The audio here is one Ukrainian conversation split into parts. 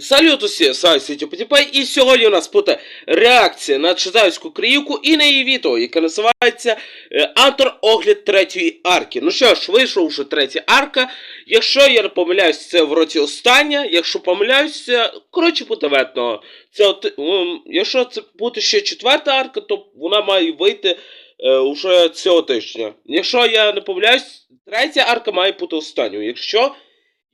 Салют усі, Сай Сіті Потіпай, і сьогодні у нас буде реакція на Чизайську Криївку і на її відео, яке називається е, Антор огляд третьої арки. Ну що ж, вийшов вже третя арка. Якщо я не помиляюсь, це в році остання. Якщо помиляюся, коротше буде видно. Це от, ем, якщо це буде ще четверта арка, то вона має вийти е, уже цього тижня. Якщо я не помиляюсь, третя арка має бути останньою. Якщо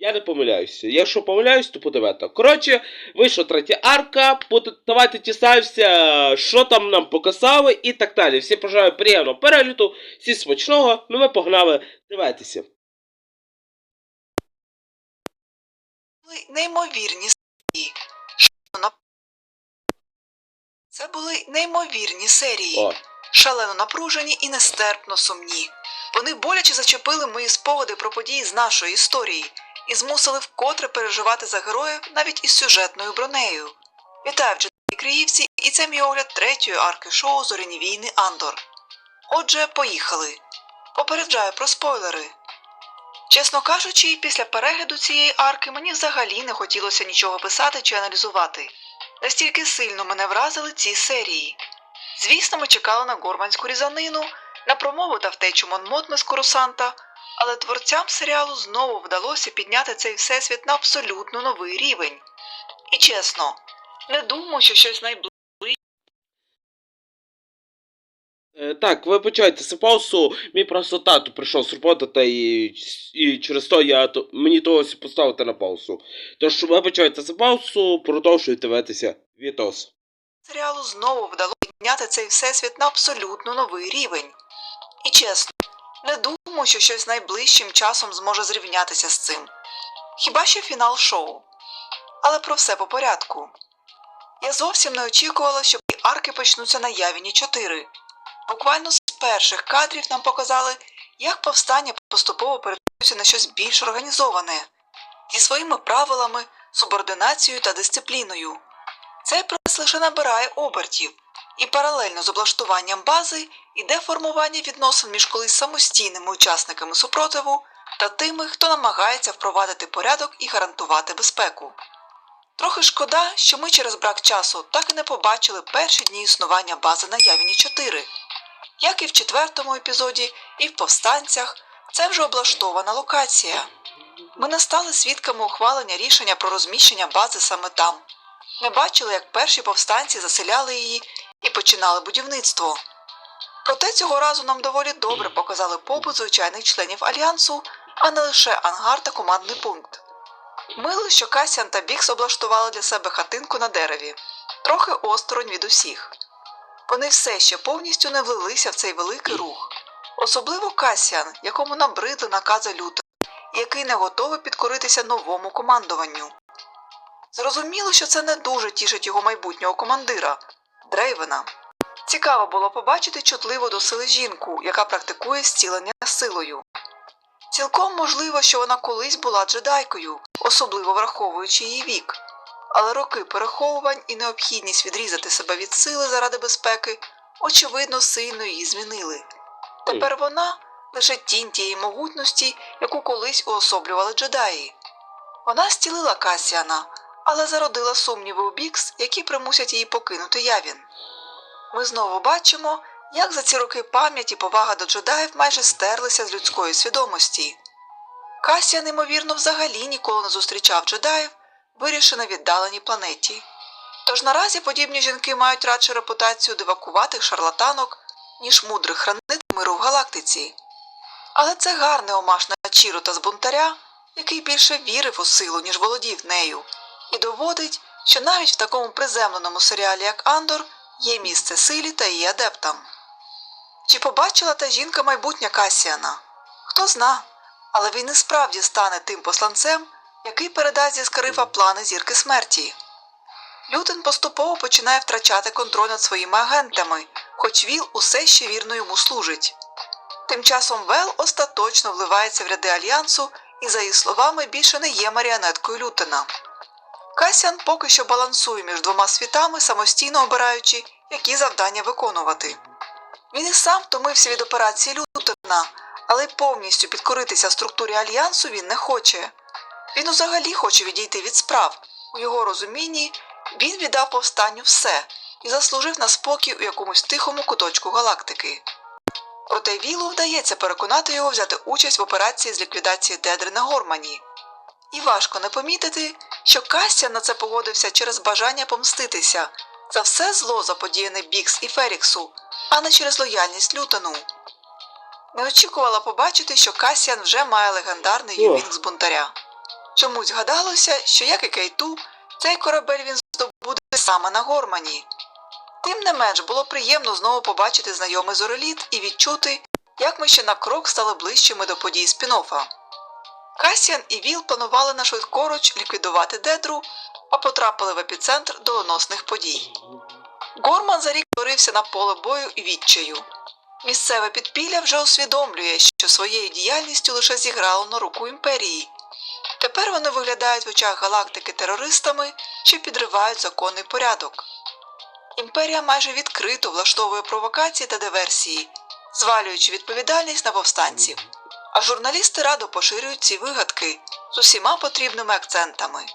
я не помиляюся. Якщо помиляюсь, то буде вето. Коротше, вийшла третя арка. Давайте дізнаємося, що там нам показали і так далі. Всі бажаю приємного перегляду, всі смачного. Ну ми погнали дивитися. неймовірні серії. Це були неймовірні серії, О, шалено напружені і нестерпно сумні. Вони боляче зачепили мої спогади про події з нашої історії і змусили вкотре переживати за героїв навіть із сюжетною бронею. Вітаю в Джедаї Криївці, і це мій огляд третьої арки шоу Зоряні війни Андор. Отже, поїхали. Попереджаю про спойлери. Чесно кажучи, після перегляду цієї арки мені взагалі не хотілося нічого писати чи аналізувати. Настільки сильно мене вразили ці серії. Звісно, ми чекали на горманську різанину, на промову та втечу Монмотме з Корусанта, але творцям серіалу знову вдалося підняти цей всесвіт на абсолютно новий рівень. І чесно, не думаю, що щось найближче. е, так, вибачайте за паузу. Мій просто тато прийшов з роботи, та і, і через то я то, мені довелося поставити на паузу. Тож вибачайте за паузу, продовжуйте дивитися відос. серіалу знову вдалося підняти цей всесвіт на абсолютно новий рівень. І чесно, не думаю, що щось найближчим часом зможе зрівнятися з цим. Хіба що фінал шоу. Але про все по порядку. Я зовсім не очікувала, що арки почнуться на Явіні 4. Буквально з перших кадрів нам показали, як повстання поступово перетворюється на щось більш організоване, зі своїми правилами, субординацією та дисципліною. Цей процес лише набирає обертів, і паралельно з облаштуванням бази йде формування відносин між колись самостійними учасниками супротиву та тими, хто намагається впровадити порядок і гарантувати безпеку. Трохи шкода, що ми через брак часу так і не побачили перші дні існування бази на Явіні 4. Як і в четвертому епізоді, і в повстанцях, це вже облаштована локація. Ми не стали свідками ухвалення рішення про розміщення бази саме там. Ми бачили, як перші повстанці заселяли її і починали будівництво. Проте цього разу нам доволі добре показали побут звичайних членів альянсу, а не лише ангар та командний пункт. Мило, що Касян та Бікс облаштували для себе хатинку на дереві, трохи осторонь від усіх. Вони все ще повністю не влилися в цей великий рух, особливо Касян, якому набридли накази люто, і який не готовий підкоритися новому командуванню. Зрозуміло, що це не дуже тішить його майбутнього командира Дрейвена. Цікаво було побачити чутливу до сили жінку, яка практикує зцілення силою. Цілком можливо, що вона колись була джедайкою, особливо враховуючи її вік. Але роки переховувань і необхідність відрізати себе від сили заради безпеки, очевидно, сильно її змінили. Тепер вона лише тінь тієї могутності, яку колись уособлювали джедаї. Вона зцілила Касіана, але зародила сумніви у Бікс, які примусять її покинути явін. Ми знову бачимо, як за ці роки пам'ять і повага до джедаїв майже стерлися з людської свідомості. Касіан, ймовірно, взагалі ніколи не зустрічав джедаїв, вирішив на віддаленій планеті. Тож наразі подібні жінки мають радше репутацію дивакуватих шарлатанок, ніж мудрих хранителів миру в галактиці. Але це гарний омаш на Чіру та з бунтаря, який більше вірив у силу, ніж володів нею, і доводить, що навіть в такому приземленому серіалі, як Андор, є місце силі та її адептам. Чи побачила та жінка майбутнє Касіана? Хто зна, але він і справді стане тим посланцем, який передасть зі Скарифа плани зірки смерті. Лютен поступово починає втрачати контроль над своїми агентами, хоч Віл усе ще вірно йому служить. Тим часом Вел остаточно вливається в ряди альянсу і, за її словами, більше не є маріонеткою Лютена. Касян поки що балансує між двома світами, самостійно обираючи, які завдання виконувати. Він і сам втомився від операції Лютена, але повністю підкоритися структурі альянсу він не хоче. Він взагалі хоче відійти від справ, У його розумінні він віддав повстанню все і заслужив на спокій у якомусь тихому куточку галактики. Проте Вілу вдається переконати його взяти участь в операції з ліквідації Дедри на Гормані. І важко не помітити, що Кастян на це погодився через бажання помститися за все зло заподіяне Бікс і Феріксу, а не через лояльність Лютону. Не очікувала побачити, що Касіан вже має легендарний ювінг з бунтаря. Чомусь гадалося, що як і Кейту, цей корабель він здобуде саме на Гормані. Тим не менш було приємно знову побачити знайомий зореліт і відчути, як ми ще на крок стали ближчими до подій спін-оффа. Касіан і Віл планували на швидкоруч ліквідувати Дедру, а потрапили в епіцентр доленосних подій. Горман за рік творився на поле бою і відчаю. Місцеве підпілля вже усвідомлює, що своєю діяльністю лише зіграло на руку імперії. Тепер вони виглядають в очах галактики терористами, що підривають законний порядок. Імперія майже відкрито влаштовує провокації та диверсії, звалюючи відповідальність на повстанців. А журналісти радо поширюють ці вигадки з усіма потрібними акцентами.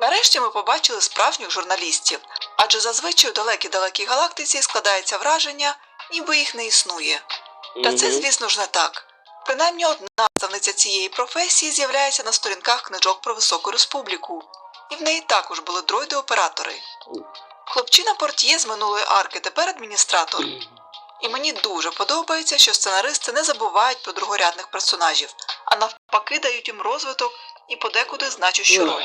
Нарешті ми побачили справжніх журналістів, адже зазвичай у далекій-далекій галактиці складається враження, ніби їх не існує. Та це, звісно ж, не так. Принаймні одна представниця цієї професії з'являється на сторінках книжок про високу республіку, і в неї також були дроїди-оператори. Хлопчина портьє з минулої арки тепер адміністратор. І мені дуже подобається, що сценаристи не забувають про другорядних персонажів, а навпаки дають їм розвиток і подекуди значущу роль.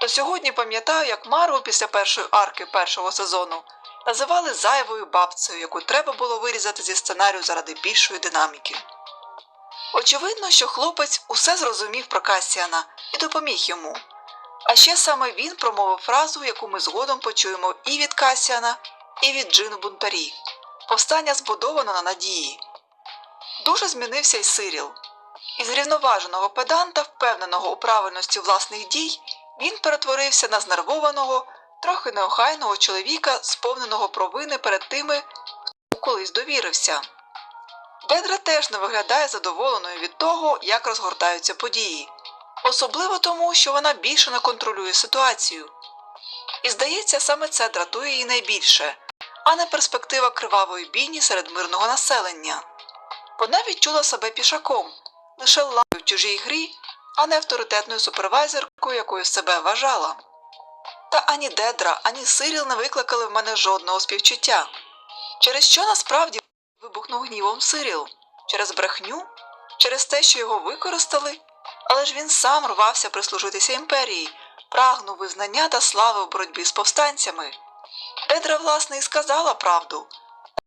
До сьогодні пам'ятаю, як Марву після першої арки першого сезону називали зайвою бабцею, яку треба було вирізати зі сценарію заради більшої динаміки. Очевидно, що хлопець усе зрозумів про Касіана і допоміг йому. А ще саме він промовив фразу, яку ми згодом почуємо і від Касіана, і від Джину Бунтарі. Повстання збудовано на надії. Дуже змінився й Сиріл. Із рівноваженого педанта, впевненого у правильності власних дій, він перетворився на знервованого, трохи неохайного чоловіка, сповненого провини перед тими, хто колись довірився. Дедра теж не виглядає задоволеною від того, як розгортаються події, особливо тому, що вона більше не контролює ситуацію. І здається, саме це дратує її найбільше, а не перспектива кривавої бійні серед мирного населення. Вона відчула себе пішаком, лише лавою в чужій грі, а не авторитетною супервайзеркою, якою себе вважала. Та ані Дедра, ані Сиріл не викликали в мене жодного співчуття. Через що насправді вибухнув гнівом Сиріл? Через брехню? Через те, що його використали? Але ж він сам рвався прислужитися імперії, прагнув визнання та слави в боротьбі з повстанцями. Дедра, власне, і сказала правду.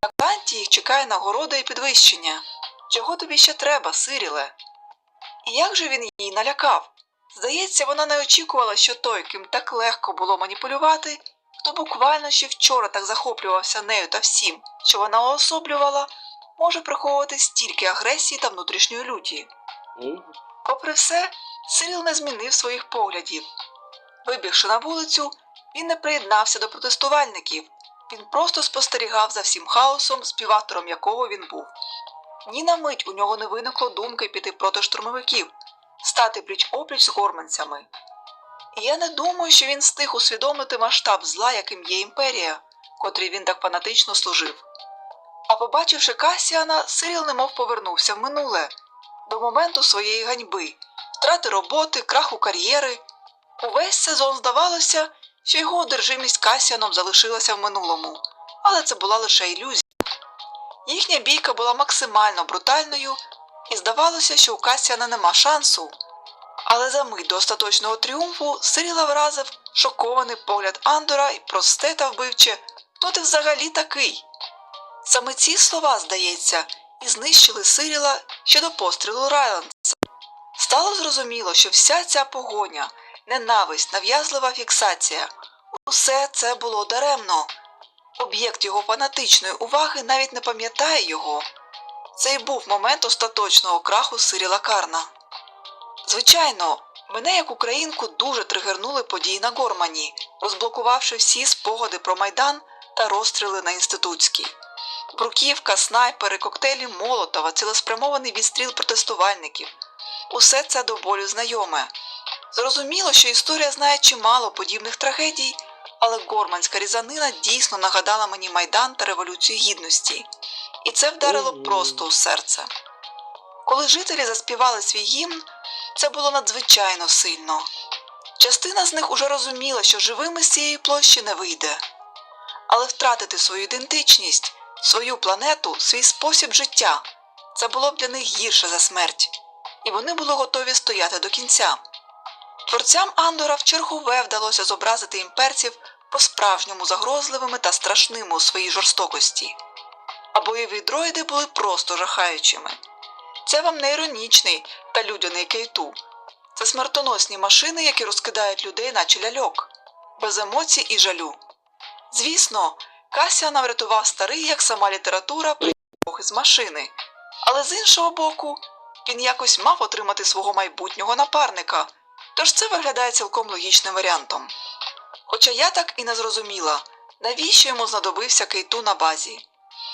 На канті їх чекає нагорода і підвищення. Чого тобі ще треба, Сиріле? І як же він її налякав? Здається, вона не очікувала, що той, ким так легко було маніпулювати, хто буквально ще вчора так захоплювався нею та всім, що вона уособлювала, може приховувати стільки агресії та внутрішньої люті. Попри все, Сиріл не змінив своїх поглядів. Вибігши на вулицю, він не приєднався до протестувальників, він просто спостерігав за всім хаосом, співавтором якого він був. Ні на мить у нього не виникло думки піти проти штурмовиків, стати пліч опліч з горманцями. І я не думаю, що він встиг усвідомити масштаб зла, яким є імперія, котрій він так фанатично служив. А побачивши Касіана, Сиріл немов повернувся в минуле, до моменту своєї ганьби, втрати роботи, краху кар'єри. Увесь сезон здавалося, що його одержимість Касіаном залишилася в минулому, але це була лише ілюзія. Їхня бійка була максимально брутальною, і здавалося, що у Касіана нема шансу. Але за мить до остаточного тріумфу Сиріла вразив шокований погляд Андора і просте та вбивче, хто ти взагалі такий? Саме ці слова, здається, і знищили Сиріла ще до пострілу Райландса. Стало зрозуміло, що вся ця погоня, ненависть, нав'язлива фіксація усе це було даремно. Об'єкт його фанатичної уваги навіть не пам'ятає його. Це й був момент остаточного краху Сиріла Карна. Звичайно, мене як українку дуже тригернули події на Гормані, розблокувавши всі спогади про майдан та розстріли на інститутській. Бруківка, снайпери, коктейлі Молотова, цілеспрямований відстріл протестувальників. Усе це до болю знайоме. Зрозуміло, що історія знає чимало подібних трагедій, але горманська різанина дійсно нагадала мені Майдан та Революцію Гідності, і це вдарило просто у серце. Коли жителі заспівали свій гімн, це було надзвичайно сильно. Частина з них уже розуміла, що живими з цієї площі не вийде. Але втратити свою ідентичність, свою планету, свій спосіб життя це було б для них гірше за смерть, і вони були готові стояти до кінця. Творцям Андора в чергове вдалося зобразити імперців по-справжньому загрозливими та страшними у своїй жорстокості. А бойові дроїди були просто жахаючими. Це вам не іронічний та людяний кейту. Це смертоносні машини, які розкидають людей, наче ляльок, без емоцій і жалю. Звісно, Касіана врятував старий, як сама література, прибог із машини, але з іншого боку, він якось мав отримати свого майбутнього напарника, тож це виглядає цілком логічним варіантом. Хоча я так і не зрозуміла, навіщо йому знадобився кейту на базі.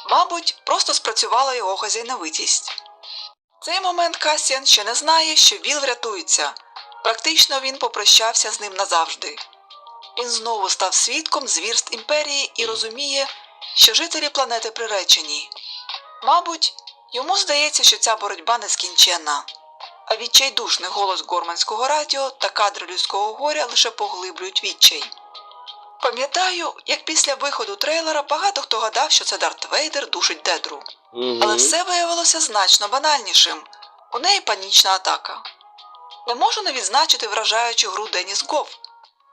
Мабуть, просто спрацювала його хазяйновитість. В цей момент Касіан ще не знає, що Віл врятується. Практично він попрощався з ним назавжди. Він знову став свідком звірств імперії і розуміє, що жителі планети приречені. Мабуть, йому здається, що ця боротьба нескінченна, а відчайдушний голос горманського радіо та кадри людського горя лише поглиблюють відчай. Пам'ятаю, як після виходу трейлера багато хто гадав, що це Дарт Вейдер душить Дедру. Мгм. Але все виявилося значно банальнішим. У неї панічна атака. Не можу не відзначити вражаючу гру Деніс Гофф.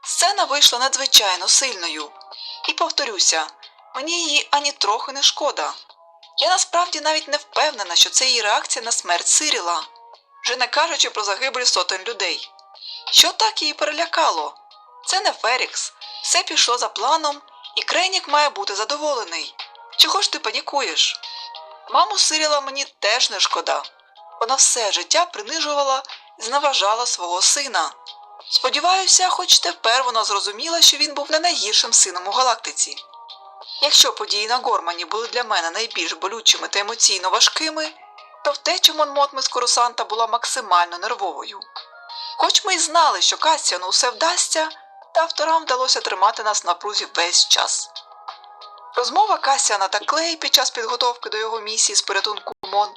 Сцена вийшла надзвичайно сильною. І повторюся, мені її ані трохи не шкода. Я насправді навіть не впевнена, що це її реакція на смерть Сиріла, вже не кажучи про загибель сотень людей. Що так її перелякало? Це не Ферікс, все пішло за планом, і Крейнік має бути задоволений. Чого ж ти панікуєш? Маму Сиріла мені теж не шкода. Вона все життя принижувала і зневажала свого сина. Сподіваюся, хоч тепер вона зрозуміла, що він був не найгіршим сином у галактиці. Якщо події на Гормані були для мене найбільш болючими та емоційно важкими, то втеча з Корусанта була максимально нервовою. Хоч ми й знали, що Касіану все вдасться, та авторам вдалося тримати нас на прузі весь час. Розмова Касіана та Клей під час підготовки до його місії з порятунку Мон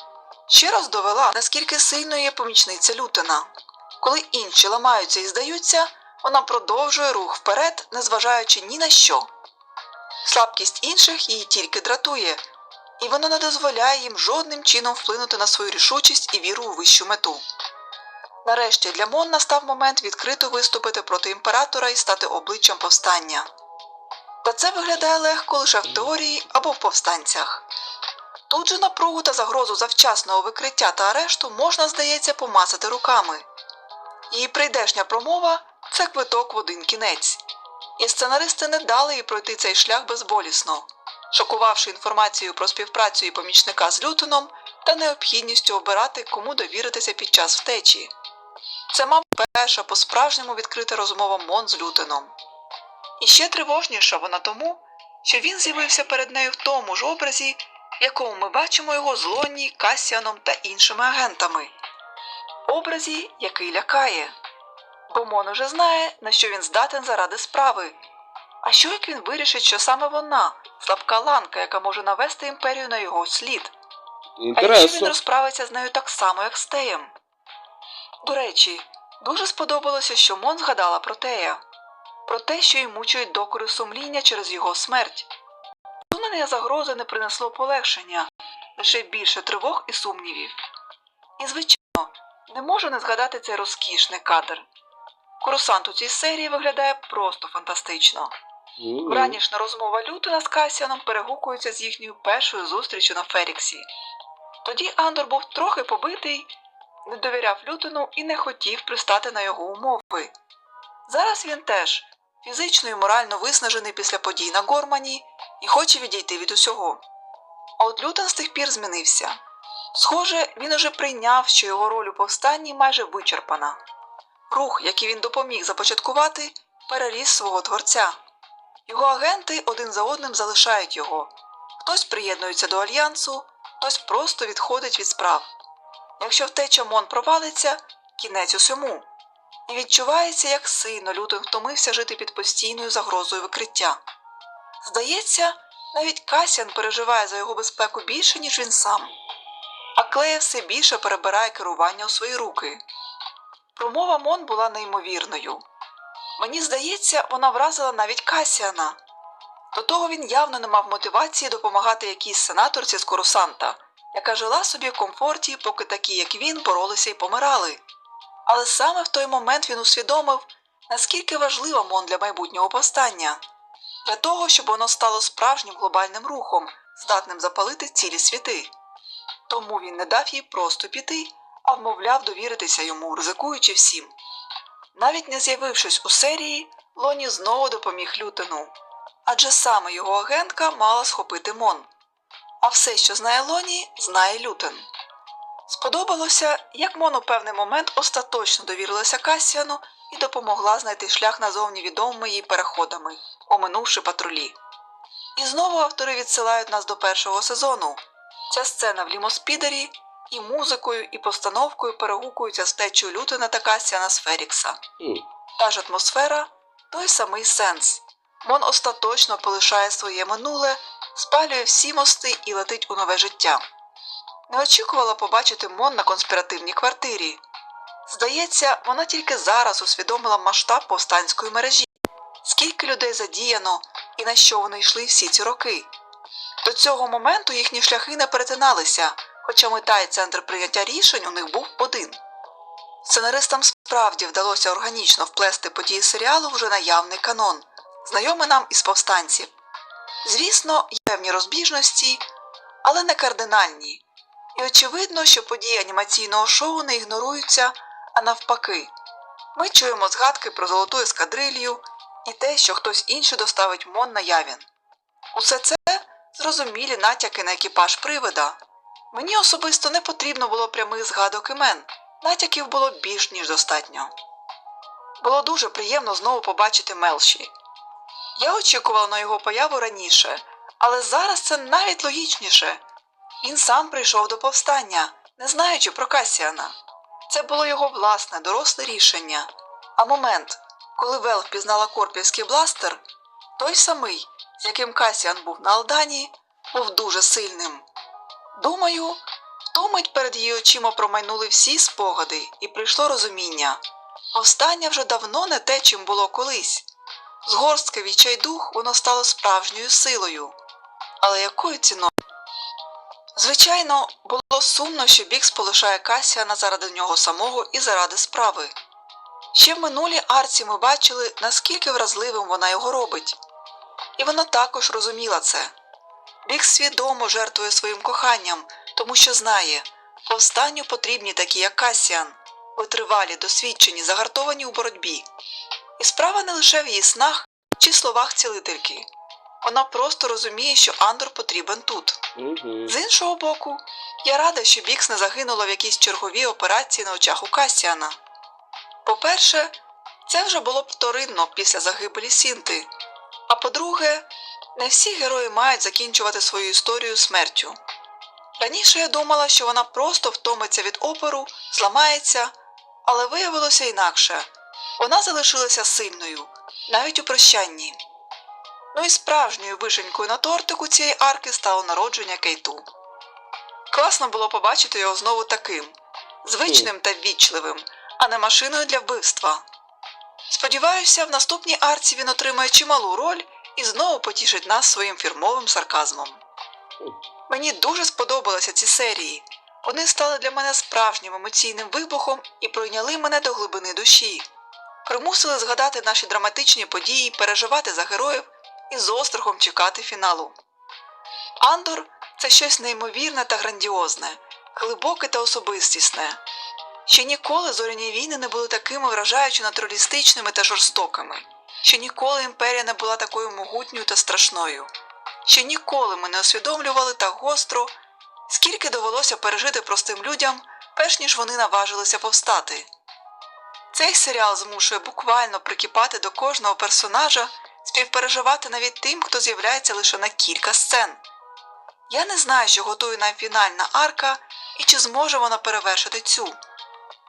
ще раз довела, наскільки сильною є помічниця Лютена. Коли інші ламаються і здаються, вона продовжує рух вперед, незважаючи ні на що. Слабкість інших її тільки дратує, і вона не дозволяє їм жодним чином вплинути на свою рішучість і віру у вищу мету. Нарешті для Мон настав момент відкрито виступити проти імператора і стати обличчям повстання. Та це виглядає легко лише в теорії або в повстанцях. Тут же напругу та загрозу завчасного викриття та арешту можна, здається, помацати руками. Її прийдешня промова це квиток в один кінець. І сценаристи не дали їй пройти цей шлях безболісно, шокувавши інформацією про співпрацю її помічника з Лютоном та необхідністю обирати, кому довіритися під час втечі. Це, мабуть, перша по-справжньому відкрита розмова Мон з Лютоном. І ще тривожніша вона тому, що він з'явився перед нею в тому ж образі, в якому ми бачимо його з Лонні, Касіаном та іншими агентами. Образі, який лякає. Бо Мон уже знає, на що він здатен заради справи. А що як він вирішить, що саме вона, слабка ланка, яка може навести імперію на його слід? А якщо він розправиться з нею так само, як з Теєм? До речі, дуже сподобалося, що Мон згадала про Тея, про те, що й мучують докори сумління через його смерть. Усунення загрози не принесло полегшення, лише більше тривог і сумнівів. І, звичайно, не можу не згадати цей розкішний кадр. Курсант у цій серії виглядає просто фантастично. Вранішня розмова Лютона з Касіаном перегукується з їхньою першою зустрічю на Феріксі. Тоді Андор був трохи побитий, не довіряв Лютону і не хотів пристати на його умови. Зараз він теж фізично і морально виснажений після подій на Гормані і хоче відійти від усього. А от Лютон з тих пір змінився. Схоже, він уже прийняв, що його роль у повстанні майже вичерпана. Рух, який він допоміг започаткувати, переріс свого творця. Його агенти один за одним залишають його. Хтось приєднується до альянсу, хтось просто відходить від справ. Якщо втеча Мон провалиться, кінець усьому. і відчувається, як сильно Лютен втомився жити під постійною загрозою викриття. Здається, навіть Касіан переживає за його безпеку більше, ніж він сам. А Клея все більше перебирає керування у свої руки. Промова Мон була неймовірною. Мені здається, вона вразила навіть Касіана. До того він явно не мав мотивації допомагати якійсь сенаторці з Корусанта, яка жила собі в комфорті, поки такі, як він, боролися і помирали. Але саме в той момент він усвідомив, наскільки важлива Мон для майбутнього повстання, для того, щоб воно стало справжнім глобальним рухом, здатним запалити цілі світи. Тому він не дав їй просто піти, а вмовляв довіритися йому, ризикуючи всім. Навіть не з'явившись у серії, Лоні знову допоміг Лютену, адже саме його агентка мала схопити Мон. А все, що знає Лоні, знає Лютен. Сподобалося, як Мон у певний момент остаточно довірилася Касіану і допомогла знайти шлях назовні відомими їй переходами, оминувши патрулі. І знову автори відсилають нас до першого сезону. Ця сцена в лімоспідері і музикою, і постановкою перегукуються з течою Лютена та Касіана з Ферікса. Та ж атмосфера, той самий сенс. Мон остаточно полишає своє минуле, спалює всі мости і летить у нове життя. Не очікувала побачити Мон на конспіративній квартирі. Здається, вона тільки зараз усвідомила масштаб повстанської мережі, скільки людей задіяно і на що вони йшли всі ці роки. До цього моменту їхні шляхи не перетиналися, хоча мета і центр прийняття рішень у них був один. Сценаристам справді вдалося органічно вплести події серіалу вже наявний канон, знайомий нам із повстанців. Звісно, є певні розбіжності, але не кардинальні. І очевидно, що події анімаційного шоу не ігноруються, а навпаки. Ми чуємо згадки про золоту ескадрилью і те, що хтось інший доставить Мон на явін. Усе це зрозумілі натяки на екіпаж привида. Мені особисто не потрібно було прямих згадок імен, натяків було більш ніж достатньо. Було дуже приємно знову побачити Мелші. Я очікувала на його появу раніше, але зараз це навіть логічніше. Він сам прийшов до повстання, не знаючи про Касіана. Це було його власне доросле рішення. А момент, коли Вел впізнала корпівський бластер, той самий, з яким Касіан був на Алдані, був дуже сильним. Думаю, в ту мить перед її очима промайнули всі спогади, і прийшло розуміння. Повстання вже давно не те, чим було колись. З горстки відчайдух воно стало справжньою силою. Але якою ціною? Звичайно, було сумно, що Бікс полишає Касіана заради нього самого і заради справи. Ще в минулій арці ми бачили, наскільки вразливим вона його робить. І вона також розуміла це. Бікс свідомо жертвує своїм коханням, тому що знає, повстанню потрібні такі, як Касіан, витривалі, досвідчені, загартовані у боротьбі. І справа не лише в її снах чи словах цілительки. Вона просто розуміє, що Андор потрібен тут. Угу. З іншого боку, я рада, що Бікс не загинула в якійсь черговій операції на очах у Касіана. По-перше, це вже було б вторинно після загибелі Сінти. А по-друге, не всі герої мають закінчувати свою історію смертю. Раніше я думала, що вона просто втомиться від опору, зламається, але виявилося інакше. Вона залишилася сильною, навіть у прощанні. Ну і справжньою вишенькою на тортику цієї арки стало народження Кейту. Класно було побачити його знову таким звичним та ввічливим, а не машиною для вбивства. Сподіваюся, в наступній арці він отримає чималу роль і знову потішить нас своїм фірмовим сарказмом. Мені дуже сподобалися ці серії. Вони стали для мене справжнім емоційним вибухом і пройняли мене до глибини душі, примусили згадати наші драматичні події, переживати за героїв і з острахом чекати фіналу. Андор це щось неймовірне та грандіозне, глибоке та особистісне. Ще ніколи зоряні війни не були такими вражаючи натуралістичними та жорстокими. Ще ніколи імперія не була такою могутньою та страшною. Ще ніколи ми не усвідомлювали так гостро, скільки довелося пережити простим людям, перш ніж вони наважилися повстати. Цей серіал змушує буквально прикипати до кожного персонажа, співпереживати навіть тим, хто з'являється лише на кілька сцен. Я не знаю, що готує нам фінальна арка і чи зможе вона перевершити цю.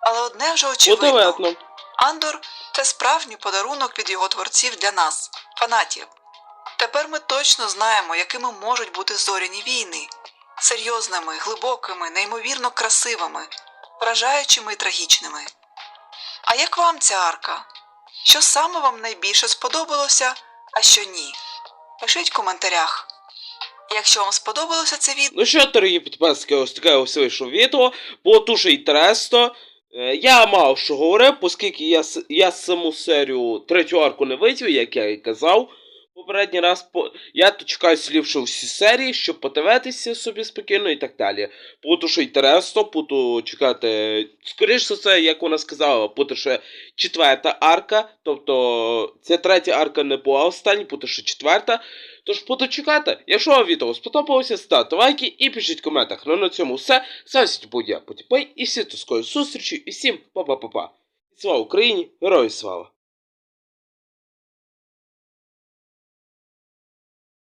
Але одне вже очевидно. Андор це справжній подарунок від його творців для нас, фанатів. Тепер ми точно знаємо, якими можуть бути зоряні війни серйозними, глибокими, неймовірно красивими, вражаючими і трагічними. А як вам ця арка? Що саме вам найбільше сподобалося, а що ні? Пишіть в коментарях. Якщо вам сподобалося це відео, Ну що, дорогі підписки, ось таке ось вийшло відео. Було дуже інтересно. Е, Я мав що говорив, оскільки я, я саму серію третю арку не видів, як я і казав. Попередній раз по... я то чекаю слівши всі серії, щоб подивитися собі спокійно і так далі. Було дуже інтересно, буду чекати. Скоріше це, як вона сказала, буде ще четверта арка. Тобто ця третя арка не була остання, буде ще четверта. Тож буду чекати. Якщо вам відео сподобалося, ставте лайки і пишіть в коментах. Ну на цьому все. Зараз будь я потіпай і всі до скорої зустрічі і всім па-па-па-па. Слава Україні! Героям слава!